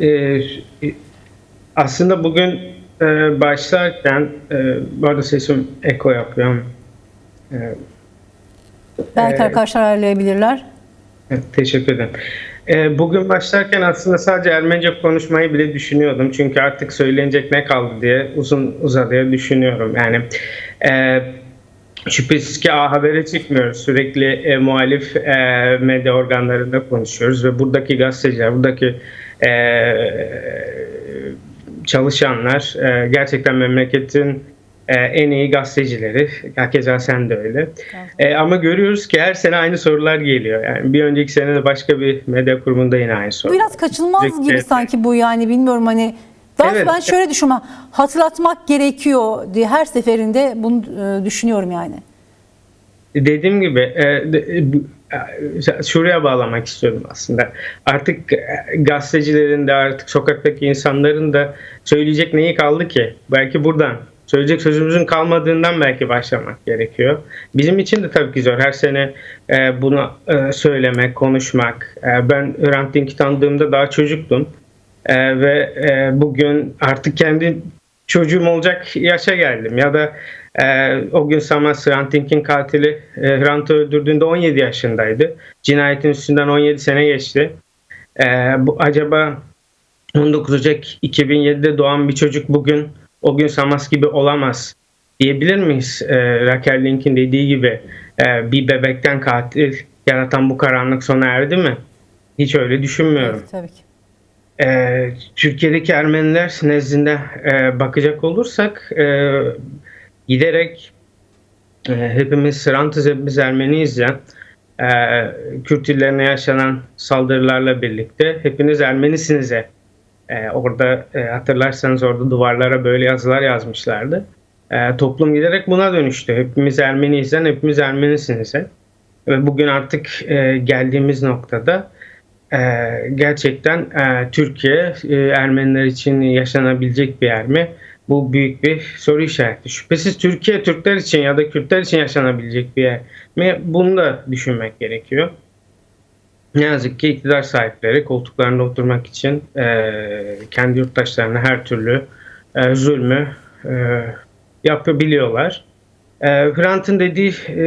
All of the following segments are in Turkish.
Ee, aslında bugün e, başlarken, e, bu arada sesim eko yapıyor. E, Belki Evet. arkadaşlar ayarlayabilirler. Teşekkür ederim. Ee, bugün başlarken aslında sadece Ermenice konuşmayı bile düşünüyordum. Çünkü artık söylenecek ne kaldı diye uzun uzadıya düşünüyorum. Yani e, şüphesiz ki A Haber'e çıkmıyoruz. Sürekli e, muhalif e, medya organlarında konuşuyoruz ve buradaki gazeteciler, buradaki e, çalışanlar e, gerçekten memleketin e, en iyi gazetecileri. Hakeza sen de öyle. E, ama görüyoruz ki her sene aynı sorular geliyor. Yani bir önceki sene de başka bir medya kurumunda yine aynı soru. Biraz kaçınılmaz Sürekli- gibi sanki bu yani bilmiyorum hani. Daha Evet. ben şöyle düşünüyorum. Hatırlatmak gerekiyor diye her seferinde bunu e, düşünüyorum yani. Dediğim gibi e, e, şuraya bağlamak istiyorum aslında. Artık e, gazetecilerin de artık sokaktaki insanların da söyleyecek neyi kaldı ki? Belki buradan. Söyleyecek sözümüzün kalmadığından belki başlamak gerekiyor. Bizim için de tabii ki zor. Her sene e, bunu e, söylemek, konuşmak. Ben Hrant Dink'i tanıdığımda daha çocuktum. Ve bugün artık kendi çocuğum olacak yaşa geldim. Ya da e, o gün Samas Hrant Dink'in katili e, Hrant'ı öldürdüğünde 17 yaşındaydı. Cinayetin üstünden 17 sene geçti. E, bu acaba 19 Ocak 2007'de doğan bir çocuk bugün o gün Samas gibi olamaz diyebilir miyiz? E, Raquel Link'in dediği gibi e, bir bebekten katil yaratan bu karanlık sona erdi mi? Hiç öyle düşünmüyorum. Evet, tabii ki. Ee, Türkiye'deki Ermeniler nezdinde e, bakacak olursak e, giderek e, hepimiz Hrant'ız hepimiz Ermeniyiz ya e, Kürt illerine yaşanan saldırılarla birlikte hepiniz Ermenisinize e, orada e, hatırlarsanız orada duvarlara böyle yazılar yazmışlardı. E, toplum giderek buna dönüştü. Hepimiz Ermeniyizden hepimiz Ermenisinize. Ve bugün artık e, geldiğimiz noktada e, gerçekten e, Türkiye e, Ermeniler için yaşanabilecek bir yer mi? Bu büyük bir soru işareti. Şüphesiz Türkiye Türkler için ya da Kürtler için yaşanabilecek bir yer mi? Bunu da düşünmek gerekiyor. Ne yazık ki iktidar sahipleri koltuklarında oturmak için e, kendi yurttaşlarına her türlü e, zulmü e, yapabiliyorlar. E, Hrant'ın dediği e,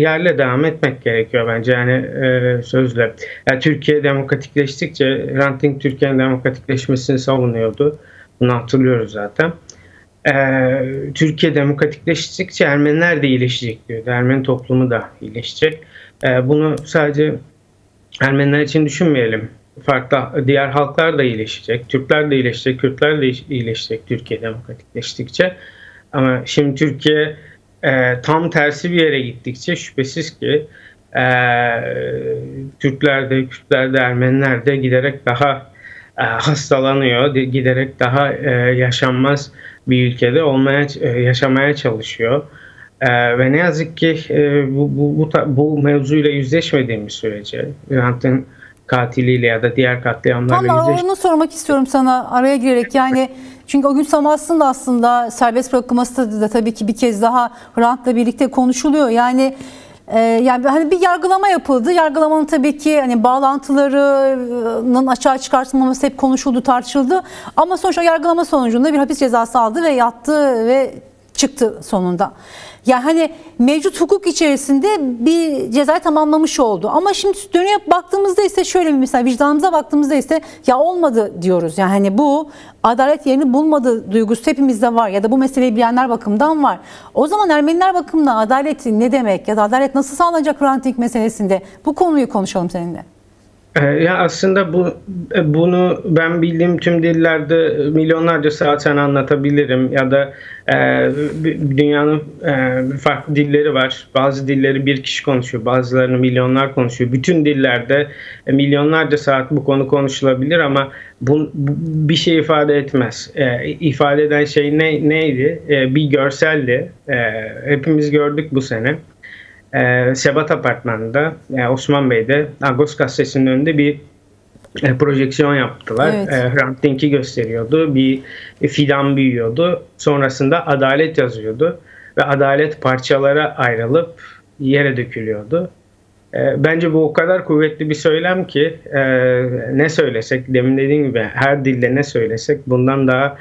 yerle devam etmek gerekiyor bence yani e, sözle. Yani Türkiye demokratikleştikçe Hrant Türkiye'nin demokratikleşmesini savunuyordu. Bunu hatırlıyoruz zaten. E, Türkiye demokratikleştikçe Ermeniler de iyileşecek diyordu. Ermeni toplumu da iyileşecek. E, bunu sadece Ermeniler için düşünmeyelim. Farklı diğer halklar da iyileşecek. Türkler de iyileşecek, Kürtler de iyileşecek Türkiye demokratikleştikçe. Ama şimdi Türkiye e, tam tersi bir yere gittikçe şüphesiz ki e, Türkler de, Kürtler de, Ermeniler de giderek daha e, hastalanıyor, de- giderek daha e, yaşanmaz bir ülkede olmaya e, yaşamaya çalışıyor. E, ve ne yazık ki e, bu, bu, bu, bu mevzuyla yüzleşmediğimiz sürece, Hrant'ın katiliyle ya da diğer katliamlarla Tam yüzleş onu sormak istiyorum sana araya girerek yani çünkü o gün Samas'ın da aslında serbest bırakılması da, tabii ki bir kez daha Hrant'la birlikte konuşuluyor. Yani e, yani hani bir yargılama yapıldı. Yargılamanın tabii ki hani bağlantılarının açığa çıkartılmaması hep konuşuldu, tartışıldı. Ama sonuçta yargılama sonucunda bir hapis cezası aldı ve yattı ve çıktı sonunda. Yani hani mevcut hukuk içerisinde bir cezayı tamamlamış oldu. Ama şimdi dönüp baktığımızda ise şöyle bir mesela vicdanımıza baktığımızda ise ya olmadı diyoruz. Yani hani bu adalet yerini bulmadı duygusu hepimizde var ya da bu meseleyi bilenler bakımından var. O zaman Ermeniler bakımından adalet ne demek ya da adalet nasıl sağlanacak Hrant Dink meselesinde bu konuyu konuşalım seninle. Ee, Ya aslında bu e, bunu ben bildiğim tüm dillerde milyonlarca zaten anlatabilirim ya da e, dünyanın e, farklı dilleri var. Bazı dilleri bir kişi konuşuyor, bazılarını milyonlar konuşuyor. Bütün dillerde e, milyonlarca saat bu konu konuşulabilir ama bu, bu bir şey ifade etmez. E, ifade eden şey ne neydi? E, bir görseldi. E, hepimiz gördük bu sene. Ee, Sebat Apartmanı'nda yani Osman Bey'de Agos gazetesinin önünde bir e, projeksiyon yaptılar. Evet. E, Hrant Dink'i gösteriyordu. Bir fidan büyüyordu. Sonrasında adalet yazıyordu. Ve adalet parçalara ayrılıp yere dökülüyordu. E, bence bu o kadar kuvvetli bir söylem ki e, ne söylesek demin dediğim gibi her dilde ne söylesek bundan daha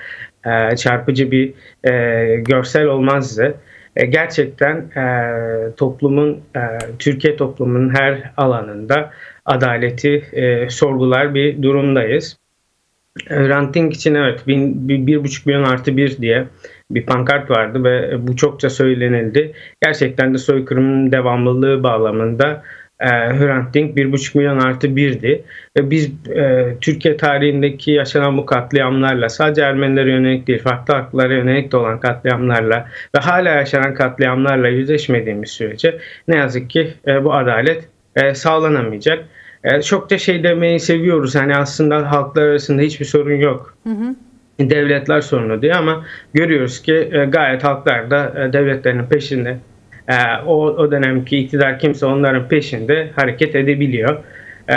e, çarpıcı bir e, görsel olmazdı. E, gerçekten e, toplumun e, Türkiye toplumunun her alanında adaleti e, sorgular bir durumdayız. E, Ranting için evet bin, bir, bir buçuk milyon artı bir diye bir pankart vardı ve bu çokça söylenildi. Gerçekten de soykırımın devamlılığı bağlamında e, Hrant Dink 1,5 milyon artı birdi. Ve biz e, Türkiye tarihindeki yaşanan bu katliamlarla sadece Ermenilere yönelik değil farklı haklara yönelik de olan katliamlarla ve hala yaşanan katliamlarla yüzleşmediğimiz sürece ne yazık ki e, bu adalet e, sağlanamayacak. E, çok da şey demeyi seviyoruz. Hani aslında halklar arasında hiçbir sorun yok. Hı hı. Devletler sorunu diye ama görüyoruz ki e, gayet halklar da e, devletlerinin peşinde o, o dönemki iktidar kimse onların peşinde hareket edebiliyor. E,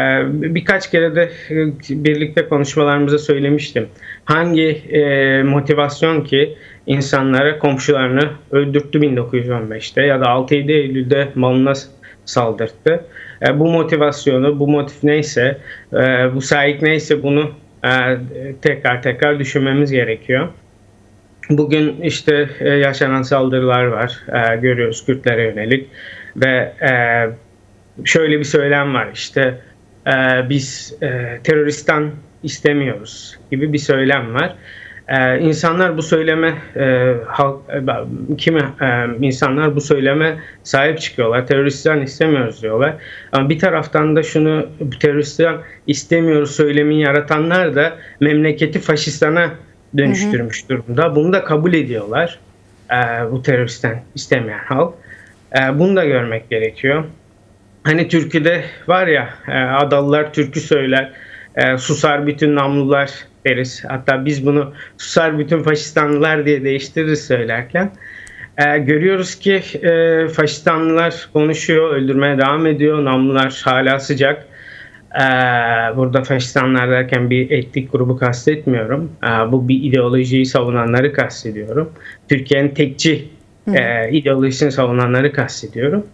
birkaç kere de e, birlikte konuşmalarımızda söylemiştim. Hangi e, motivasyon ki insanlara komşularını öldürttü 1915'te ya da 6-7 Eylül'de malına saldırttı. E, bu motivasyonu, bu motif neyse, bu sahip neyse bunu tekrar tekrar düşünmemiz gerekiyor. Bugün işte e, yaşanan saldırılar var, e, görüyoruz Kürtlere yönelik ve e, şöyle bir söylem var işte biz teröristan istemiyoruz gibi bir söylem var. Ee, insanlar bu söyleme halk kimi insanlar bu söyleme sahip çıkıyorlar. Teröristler istemiyoruz diyorlar. Ama bir taraftan da şunu teröristler istemiyoruz söylemini yaratanlar da memleketi faşistana dönüştürmüş hı hı. durumda. Bunu da kabul ediyorlar. E, bu teröristten istemeyen halk. E, bunu da görmek gerekiyor. Hani türküde var ya e, Adalılar türkü söyler. E, susar bütün namlular deriz. Hatta biz bunu susar bütün faşistanlılar diye değiştiririz söylerken. E, görüyoruz ki e, faşistanlılar konuşuyor, öldürmeye devam ediyor. Namlular hala sıcak. E, burada faşistanlar derken bir etnik grubu kastetmiyorum. E, bu bir ideolojiyi savunanları kastediyorum. Türkiye'nin tekçi e, ideolojisini savunanları kastediyorum.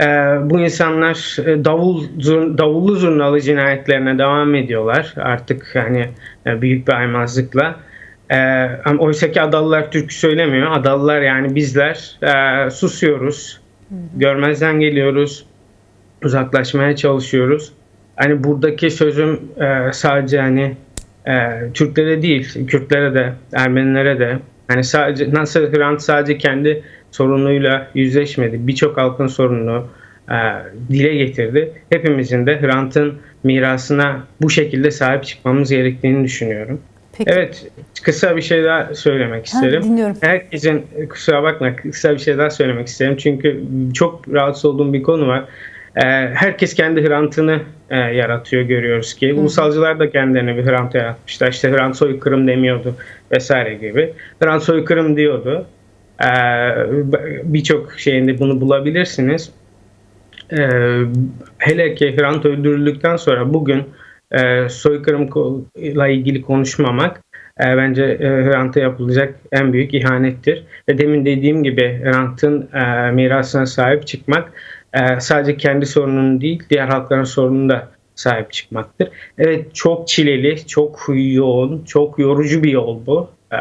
E, bu insanlar e, davul zur, davullu zurnalı cinayetlerine devam ediyorlar. Artık hani e, büyük bir aymazlıkla. E, Oysa ki Adalılar Türkü söylemiyor. Adalılar yani bizler e, susuyoruz. Hı. Görmezden geliyoruz. Uzaklaşmaya çalışıyoruz. Hani buradaki sözüm e, sadece hani e, Türklere değil, Kürtlere de, Ermenilere de. Hani sadece nasıl Hrant sadece kendi sorunuyla yüzleşmedi. Birçok halkın sorununu e, dile getirdi. Hepimizin de Hrant'ın mirasına bu şekilde sahip çıkmamız gerektiğini düşünüyorum. Peki. Evet, kısa bir şey daha söylemek isterim. Ha, dinliyorum. Herkesin kusura bakma kısa bir şey daha söylemek isterim. Çünkü çok rahatsız olduğum bir konu var. Ee, herkes kendi Hrant'ını e, yaratıyor görüyoruz ki. Hı. Ulusalcılar da kendilerine bir Hrant yaratmışlar. İşte Hrant soykırım demiyordu vesaire gibi. Hrant soykırım diyordu. Ee, Birçok şeyinde bunu bulabilirsiniz. Ee, hele ki Hrant öldürüldükten sonra bugün e, soykırımla ilgili konuşmamak e, bence e, Hrant'a yapılacak en büyük ihanettir. Ve demin dediğim gibi Hrant'ın e, mirasına sahip çıkmak e, sadece kendi sorununu değil diğer halkların sorununu da sahip çıkmaktır. Evet çok çileli, çok yoğun, çok yorucu bir yol bu. E,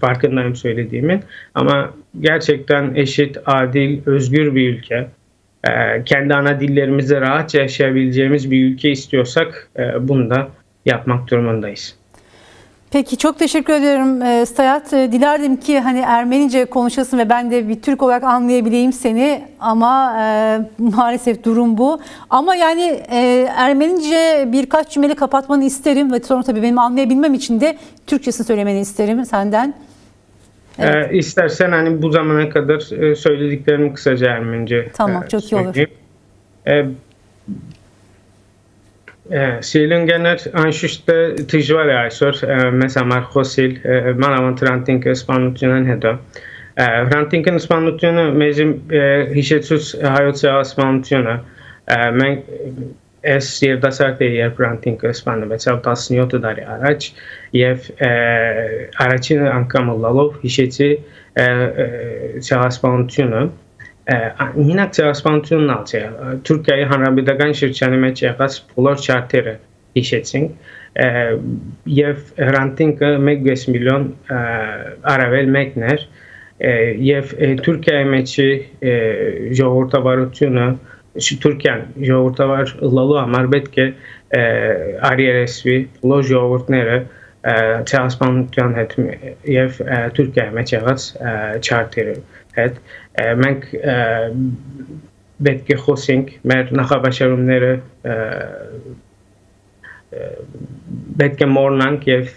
farkındayım söylediğimin. Ama gerçekten eşit, adil, özgür bir ülke. E, kendi ana dillerimizde rahatça yaşayabileceğimiz bir ülke istiyorsak e, bunu da yapmak durumundayız. Peki çok teşekkür ederim e, Sayat. E, dilerdim ki hani Ermenice konuşasın ve ben de bir Türk olarak anlayabileyim seni ama e, maalesef durum bu. Ama yani e, Ermenice birkaç cümle kapatmanı isterim ve sonra tabii benim anlayabilmem için de Türkçesini söylemeni isterim senden. Evet. E, istersen hani bu zamana kadar e, söylediklerimi kısaca Ermenice Tamam çok iyi olur. E, Սիլինգեներ անշուշտ դժվար է այսօր մեզ համար խոսիլ մանավանդ Հրանտինգ սպանությունն հետո Հրանտինգ սպանությունը մեզ հիշեցուց հայոց սպանությունը մենք այս երդասարդը երբ Հրանտինգը սպանվեցավ 17 տարի առաջ եւ առաջին անգամ լալով հիշեցի ցեղասպանությունը Նինակ ցեղասպանությունն ալցի Թուրքիայի հանրապետական շրջանի մեջ եղած բոլոր չարտերը հիշեցինք եւ հրանտինքը 1.5 միլիոն արավել մեկներ ը, եւ Թուրքիայի մեջ ժողովրդավարությունը Թուրքիան ժողովրդավար լալու համար պետք է արիերեսվի բոլոր ժողովուրդները ցեղասպանության հետ եւ Թուրքիայի մեջ եղած չարտերը հետ մենք պետք է խոսենք մեր նախաբաշարումները ը, պետք է մորնանք եւ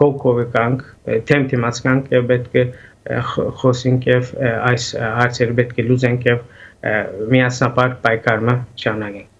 կողքովի կանք թեմ թիմացկանք եւ պետք է խոսենք եւ այս հարցերը պետք է լուծենք եւ միասնապար պայքարը շարունակենք